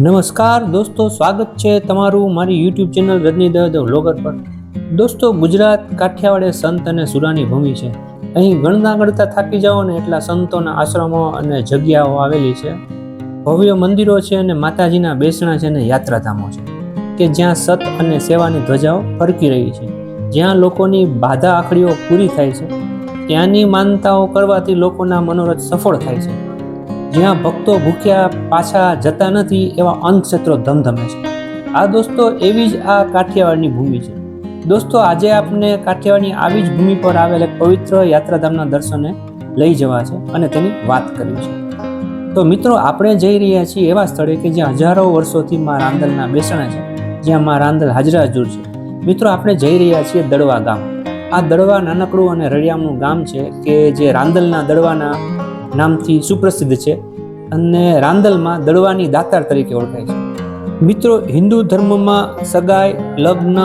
નમસ્કાર દોસ્તો, સ્વાગત છે તમારું મારી યુટ્યુબ ચેનલ રજની દહ વ્લોગર પર. દોસ્તો, ગુજરાત કાઠિયાવાડે સંત અને સુરાની ભૂમિ છે. અહીં ગણના ગણતા થાકી જાઓ ને એટલા સંતોના આશ્રમો અને જગ્યાઓ આવેલી છે. ભવ્ય મંદિરો છે અને માતાજીના બેસણા છે અને યાત્રાધામો છે. કે જ્યાં સત અને સેવાની ધ્વજાઓ ફરકી રહી છે. જ્યાં લોકોની બાધા આખડીઓ પૂરી થાય છે. ત્યાંની માનતાઓ કરવાથી લોકોના મનોરથ સફળ થાય છે. જ્યાં ભક્તો ભૂખ્યા પાછા જતા નથી એવા અંધક્ષેત્રો ધમધમે છે. આ દોસ્તો એવી જ આ કાઠિયાવાડની ભૂમિ છે. દોસ્તો આજે આપને કાઠિયાવાડની આવી જ ભૂમિ પર આવેલ એક પવિત્ર યાત્રાધામના દર્શને લઈ જવા છે અને તેની વાત કરવી છે. તો મિત્રો, આપણે જઈ રહ્યા છીએ એવા સ્થળે કે જ્યાં હજારો વર્ષોથી મા રાંદલના બેસણા છે, જ્યાં મા રાંદલ હાજરા હજુર છે. મિત્રો, આપણે જઈ રહ્યા છીએ દડવા ગામ. આ દડવા નાનકડું અને રળિયામનું ગામ છે કે જે રાંદલના દડવાના નામથી સુપ્રસિદ્ધ છે અને રાંદલમાં દડવાની દાતાર તરીકે ઓળખાય છે. મિત્રો, હિન્દુ ધર્મમાં સગાઈ, લગ્ન,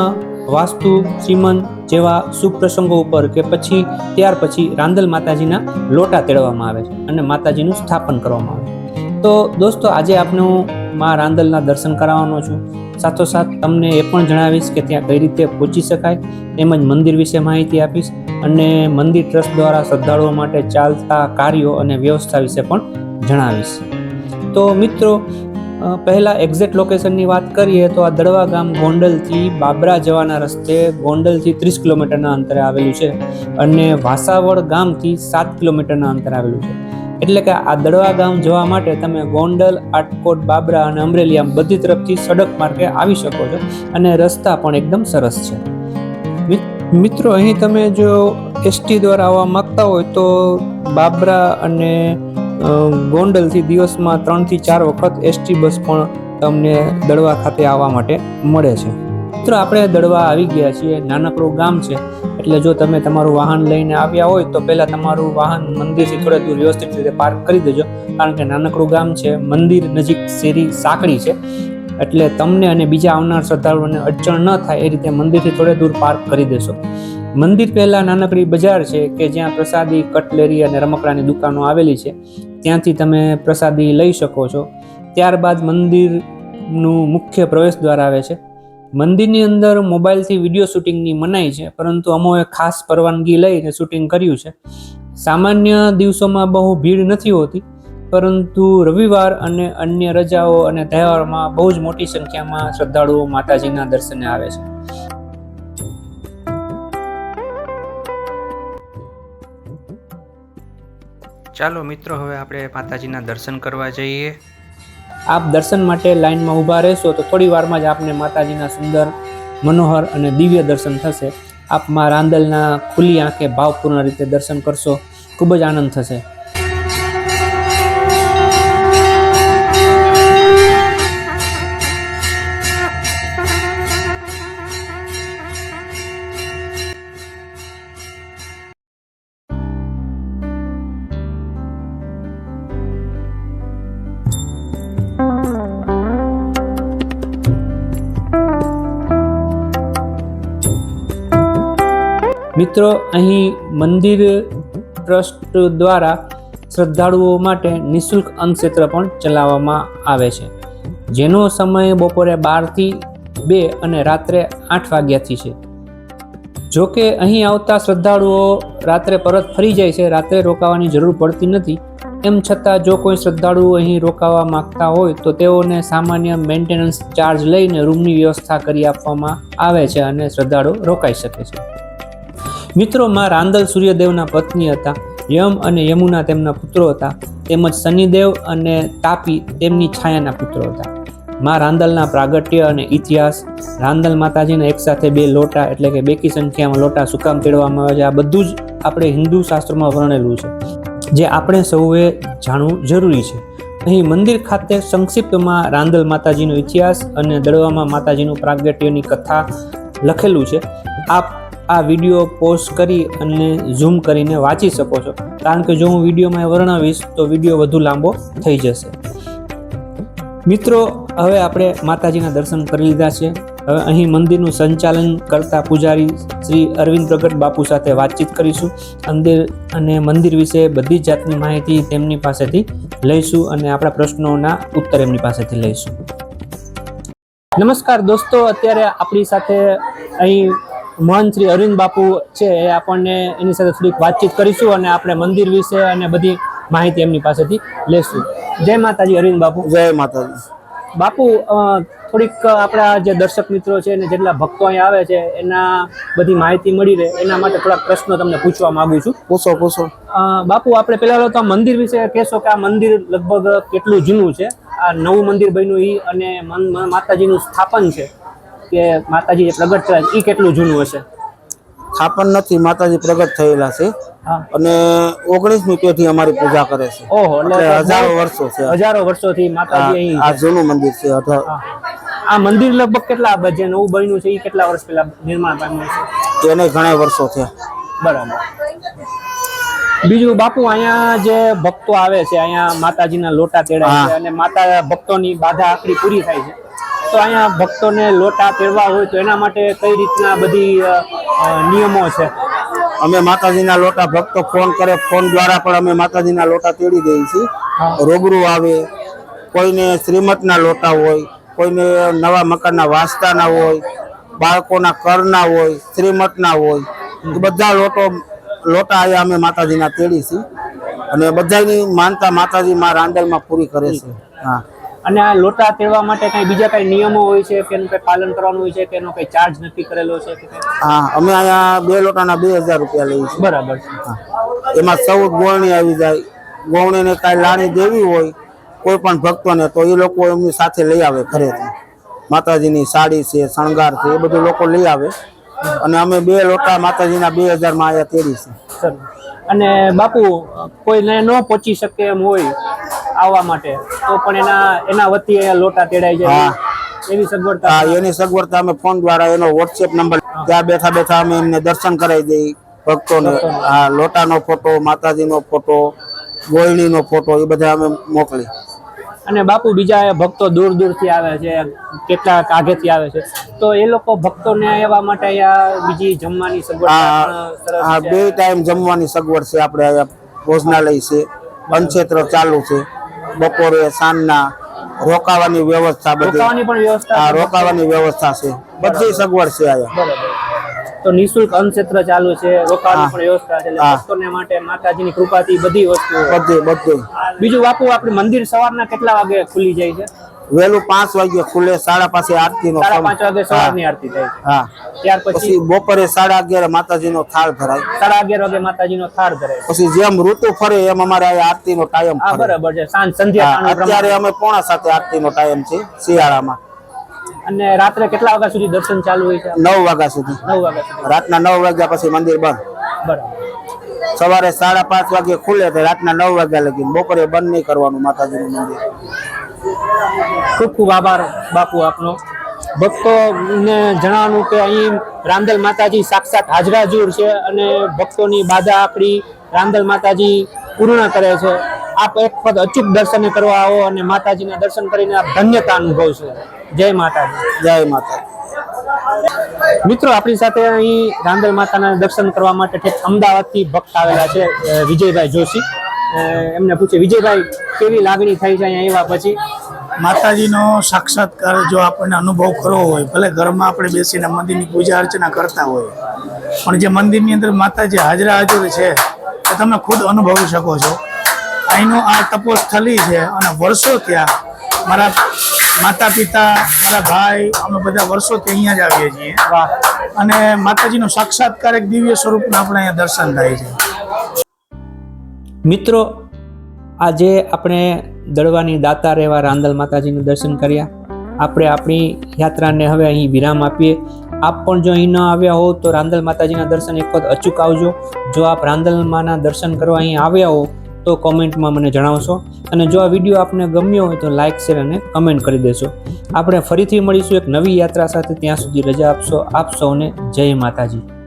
વાસ્તુ, શ્રીમંત જેવા સુપ્રસંગો પ્રસંગો ઉપર કે પછી ત્યાર પછી રાંદલ માતાજીના લોટા તેડવામાં આવે છે અને માતાજીનું સ્થાપન કરવામાં આવે છે. તો દોસ્તો, આજે આપણે હું મા રાંદલના દર્શન કરાવવાનો છું. સાથોસાથ તમને એ પણ જણાવીશ કે ત્યાં કઈ રીતે પહોંચી શકાય. તેમજ મંદિર વિશે માહિતી આપીશ. અને મંદિર ટ્રસ્ટ દ્વારા શ્રદ્ધાળુઓ માટે ચાલતા કાર્યો અને વ્યવસ્થા વિશે પણ જણાવીશ. તો મિત્રો પહેલાં એક્ઝેક્ટ લોકેશનની વાત કરીએ તો આ દડવા ગામ ગોંડલથી બાબરા જવાના રસ્તે ગોંડલથી ત્રીસ કિલોમીટરના અંતરે આવેલું છે અને વાસાવડ ગામથી સાત કિલોમીટરના અંતરે આવેલું છે. એટલે કે આ દડવા ગામ જવા માટે તમે ગોંડલ, આટકોટ, બાબરા અને અમરેલી આમ બધી તરફથી સડક માર્ગે આવી શકો છો અને રસ્તા પણ એકદમ સરસ છે. મિત્રો, અહીં તમે જો એસટી દ્વારા આવવા માંગતા હોય તો બાબરા અને ગોંડલથી દિવસમાં ત્રણથી ચાર વખત એસટી બસ પણ તમને દડવા ખાતે આવવા માટે મળે છે. મિત્રો, આપણે દડવા આવી ગયા છીએ. નાનકડું ગામ છે. એટલે જો તમે તમારું વાહન લઈને આવ્યા હોય તો પહેલાં તમારું વાહન મંદિરથી થોડે દૂર વ્યવસ્થિત રીતે પાર્ક કરી દેજો. કારણ કે નાનકડું ગામ છે. મંદિર નજીક શેરી સાંકડી છે. એટલે તમને અને બીજા આવનાર શ્રદ્ધાળુઓને અડચણ ન થાય એ રીતે મંદિરથી થોડે દૂર પાર્ક કરી દેશો. મંદિર પહેલાં નાનકડી બજાર છે કે જ્યાં પ્રસાદી, કટલેરી અને રમકડાની દુકાનો આવેલી છે, ત્યાંથી તમે પ્રસાદી લઈ શકો છો. ત્યારબાદ મંદિરનું મુખ્ય પ્રવેશ દ્વાર આવે છે. મંદિરની અંદર મોબાઈલથી વીડિયો શૂટિંગની મનાઈ છે, પરંતુ અમોએ ખાસ પરવાનગી લઈને શૂટિંગ કર્યું છે. સામાન્ય દિવસોમાં બહુ ભીડ નથી હોતી પરંતુ રવિવાર અને અન્ય રજાઓ અને તહેવારોમાં બહુ જ મોટી સંખ્યામાં શ્રદ્ધાળુઓ માતાજીના દર્શને આવે છે. ચાલો મિત્રો હવે આપણે માતાજીના દર્શન કરવા જઈએ. આપ દર્શન માટે લાઈનમાં ઊભા રહેશો તો થોડી વારમાં જ આપને માતાજીના સુંદર મનોહર અને દિવ્ય દર્શન થશે. આપ મા રાંદલના ખુલ્લી આંખે ભાવપૂર્ણ રીતે દર્શન કરશો. ખૂબ જ આનંદ થશે. મિત્રો, અહીં મંદિર ટ્રસ્ટ દ્વારા શ્રદ્ધાળુઓ માટે નિઃશુલ્ક અંગક્ષેત્ર પણ ચલાવવામાં આવે છે. જેનો સમય બપોરે બારથી બે અને રાત્રે આઠ વાગ્યાથી છે. જો કે અહીં આવતા શ્રદ્ધાળુઓ રાત્રે પરત ફરી જાય છે, રાત્રે રોકાવાની જરૂર પડતી નથી. એમ છતાં જો કોઈ શ્રદ્ધાળુઓ અહીં રોકાવા માંગતા હોય તો તેઓને સામાન્ય મેન્ટેનન્સ ચાર્જ લઈને રૂમની વ્યવસ્થા કરી આપવામાં આવે છે અને શ્રદ્ધાળુ રોકાઈ શકે છે. મિત્રો માં રાંદલ સૂર્યદેવના પત્ની હતા. યમ અને યમુના તેમના પુત્રો હતા. તેમજ શનિદેવ અને તાપી તેમની છાયાના પુત્રો હતા. માં રાંદલના પ્રાગટ્ય અને ઇતિહાસ. રાંદલ માતાજીના એકસાથે બે લોટા એટલે કે બેકી સંખ્યામાં લોટા સુકામ તેડવામાં આવે છે. આ બધું જ આપણે હિન્દુ શાસ્ત્રોમાં વર્ણેલું છે. જે આપણે સૌએ જાણવું જરૂરી છે. અહીં મંદિર ખાતે સંક્ષિપ્તમાં રાંદલ માતાજીનો ઇતિહાસ અને દડવામાં માતાજીનું પ્રાગટ્યની કથા લખેલું છે. આપ આ વીડિયો પોસ્ટ કરી અને ઝૂમ કરીને વાંચી શકો છો. કારણ કે જો હું વિડીયોમાં વર્ણવીશ, તો વીડિયો વધુ લાંબો થઈ જશે. મિત્રો, હવે આપણે માતાજીના દર્શન કરી લીધા છે. હવે અહીં મંદિરનું સંચાલન કરતા પૂજારી શ્રી અરવિંદ પ્રગટ બાપુ સાથે વાતચીત કરીશું. અંદર અને મંદિર વિશે બધી જાતની માહિતી તેમની પાસેથી લઈશું અને આપણા પ્રશ્નોના ઉત્તર એમની પાસેથી લઈશું. નમસ્કાર દોસ્તો, અત્યારે આપણી સાથે અહીં મહંત શ્રી અરવિંદ બાપુ છે એ આપણને એની સાથે થોડીક વાતચીત કરીશું અને આપણે મંદિર વિશે અને બધી માહિતી એમની પાસેથી લેશું. જય માતાજી અરવિંદ બાપુ. જય માતાજી. બાપુ થોડીક આપણા જે દર્શક મિત્રો છે અને જેટલા ભક્તો અહીંયા આવે છે એના બધી માહિતી મળી રહે એના માટે થોડાક પ્રશ્નો તમને પૂછવા માંગુ છું. પૂછો પૂછો. બાપુ આપણે પહેલા તો મંદિર વિશે કહેશો કે આ મંદિર લગભગ કેટલું જૂનું છે? આ નવું મંદિર બન્યું એ અને માતાજીનું સ્થાપન છે. કે માતાજી જે પ્રગટ થયા એ કેટલું જૂનું હશે? સ્થાપન નથી. માતાજી પ્રગટ થયેલા છે. અને ઓગણીસમી પેઢી અમારી પૂજા કરે છે. ઓહો એટલે હજારો વર્ષો છે. હજારો વર્ષોથી માતાજી આ- જૂનું મંદિર છે આ મંદિર લગભગ કેટલા જે નવું બન્યું છે એ કેટલા વર્ષ પહેલા નિર્માણ પામ્યું છે? એને ઘણા વર્ષો થયા. બરાબર. બીજું બાપુ અહીંયા જે ભક્તો આવે છે અહીંયા માતાજીના લોટા તેડાય છે અને માતા ભક્તોની બાધા આખરી પૂરી થાય છે. તો અહીંયા ભક્તોને લોટા પહેરવા હોય તો એના માટે કઈ રીતના બધી નિયમો છે? અમે માતાજીના લોટા ભક્તો ફોન કરે ફોન દ્વારા પણ અમે માતાજીના લોટા તેડી દઈએ છીએ. રૂબરૂ આવે કોઈને શ્રીમતના લોટા હોય કોઈને નવા મકાનના વાસ્તાના હોય બાળકોના કરના હોય શ્રીમતના હોય બધા લોટો લોટા અહીંયા અમે માતાજીના તેડી છીએ. અને બધાની માનતા માતાજી માં રાંદલમાં પૂરી કરે છે. હા. અને આ લોટા તેડવા માટે કઈ બીજા કઈ નિયમો હોય છે કે એનું કઈ પાલન કરવાનું હોય છે કે એનો કઈ ચાર્જ નક્કી કરેલો છે કે હા અમે અહીંયા બે લોટાના બે હજાર રૂપિયા લઈએ છીએ. બરાબર છે. એમાં સૌ ગોળણી આવી જાય. ગોળણીને કાંઈ લાણી દેવી હોય કોઈ પણ ભક્તોને તો એ લોકો એમની સાથે લઈ આવે ઘરેથી. માતાજીની સાડી છે શણગાર છે એ બધું લોકો લઈ આવે. અને અમે બે લોટા માતાજીના બે હજારમાં અહીંયા તેડી છે. અને બાપુ કોઈને ન પહોંચી શકે એમ હોય આવવા માટે. તો પણ એના એના વતી અહીંયા લોટા તેડાય છે એની એવી સગવડતા હા એની સગવડતા અમે ફોન દ્વારા એનો વોટ્સએપ નંબર ત્યાં બેઠા બેઠા અમે એમને દર્શન કરાવી દઈ. ભક્તોને હા લોટાનો ફોટો માતાજીનો ફોટો ગોળણીનો ફોટો એ બધા અમે મોકલી અને બાપુ બીજા ભક્તો દૂર દૂરથી આવે છે કેટલાક આગેથી આવે છે. તો એ લોકો ભક્તોને આવવા માટે અહીંયા બીજી જમવાની સગવડ હા હા બે ટાઈમ જમવાની સગવડ છે આપણે અહીંયા ભોજનાલય છે વનક્ષેત્ર ચાલુ છે. બપોરે સાંજના રોકાવાની વ્યવસ્થા બધી. રોકાવાની પણ વ્યવસ્થા છે? રોકાવાની વ્યવસ્થા છે. બધી સગવડ છે અહીંયા. તો નિઃશુલ્ક અન્નક્ષેત્ર ચાલુ છે રોકાવાની પણ વ્યવસ્થા છે ભક્તોને માટે માતાજીની કૃપાથી બધી વસ્તુઓ. બધું બધું. બીજું બાપુ આપણે મંદિર સવારના કેટલા વાગે ખુલી જાય છે? વહેલું પાંચ વાગે ખુલે સાડા પાસે આરતી નો સાડા પાંચ વાગે સવારની આરતી થાય હા. ત્યાર પછી બપોરે સાડા અગિયાર માતાજી નો થાળ ભરાય. સાડા અગિયાર વાગે માતાજીનો થાળ ધરાય પછી જેમ ઋતુ ફરે એમ અમારે આરતી નો ટાઈમ બરાબર છે. સાંજ સંધ્યા. અત્યારે અમે પોણા સાથે આરતી નો ટાઈમ છે શિયાળામાં. અને રાત્રે કેટલા વાગ્યા સુધી દર્શન ચાલુ હોય છે? નવ વાગ્યા સુધી. નવ વાગ્યા સુધી. રાતના નવ વાગ્યા પછી મંદિર બંધ. બરાબર. સવારે સાડા પાંચ વાગે ખુલે તો રાતના નવ વાગ્યા લગી બપોરે બંધ નહીં કરવાનું માતાજીનું મંદિર. ખૂબ ખૂબ આભાર બાપુ આપનો. ભક્તોને જણાવવાનું કે અહીં રામદલ માતાજી સાક્ષાત હાજરાજૂર છે અને ભક્તોની બાધા આપણી રામદલ માતાજી પૂર્ણ કરે છે. આપ એક વખત અચૂક દર્શન કરવા આવો અને માતાજીના દર્શન કરીને આપ ધન્યતા અનુભવશો જય માતાજી. જય માતા મિત્રો આપણી સાથે અહીં રામદલ માતાના દર્શન કરવા માટે ઠેક અમદાવાદથી ભક્ત આવેલા છે વિજયભાઈ જોશી. એમને પૂછે વિજયભાઈ કેવી લાગણી થઈ છે અહીંયા આવ્યા પછી? માતાજીનો સાક્ષાત્કાર જો આપણને અનુભવ કરવો હોય, ભલે ઘરમાં આપણે બેસીને મંદિરની પૂજા અર્ચના કરતા હોય, પણ જે મંદિરની અંદર માતાજી હાજરા હાજર છે એ તમે ખુદ અનુભવી શકો છો. અહીંનું આ તપોસ્થલી છે અને વર્ષો ત્યાં મારા માતા પિતા મારા ભાઈ, અમે બધા વર્ષોથી અહીંયા જ આવીએ છીએ. અને માતાજીનો સાક્ષાત્કાર એક દિવ્ય સ્વરૂપના આપણે અહીંયા દર્શન થાય છે. મિત્રો આજે આપણે દળવાની દાતા રહેવા રાંદલ માતાજીનું દર્શન કર્યા. આપણે આપણી યાત્રાને હવે અહીં વિરામ આપીએ. આપ પણ જો અહીં ન આવ્યા હો તો રાંદલ માતાજીના દર્શન એક વખત અચૂક આવજો. જો આપ રાંદલ માના દર્શન કરવા અહીં આવ્યા હો તો કોમેન્ટમાં મને જણાવશો. અને જો આ વીડિયો આપને ગમ્યો હોય તો લાઇક શેર અને કમેન્ટ કરી દેશો. આપણે ફરીથી મળીશું એક નવી યાત્રા સાથે. ત્યાં સુધી રજા આપશો આપ સૌને. જય માતાજી.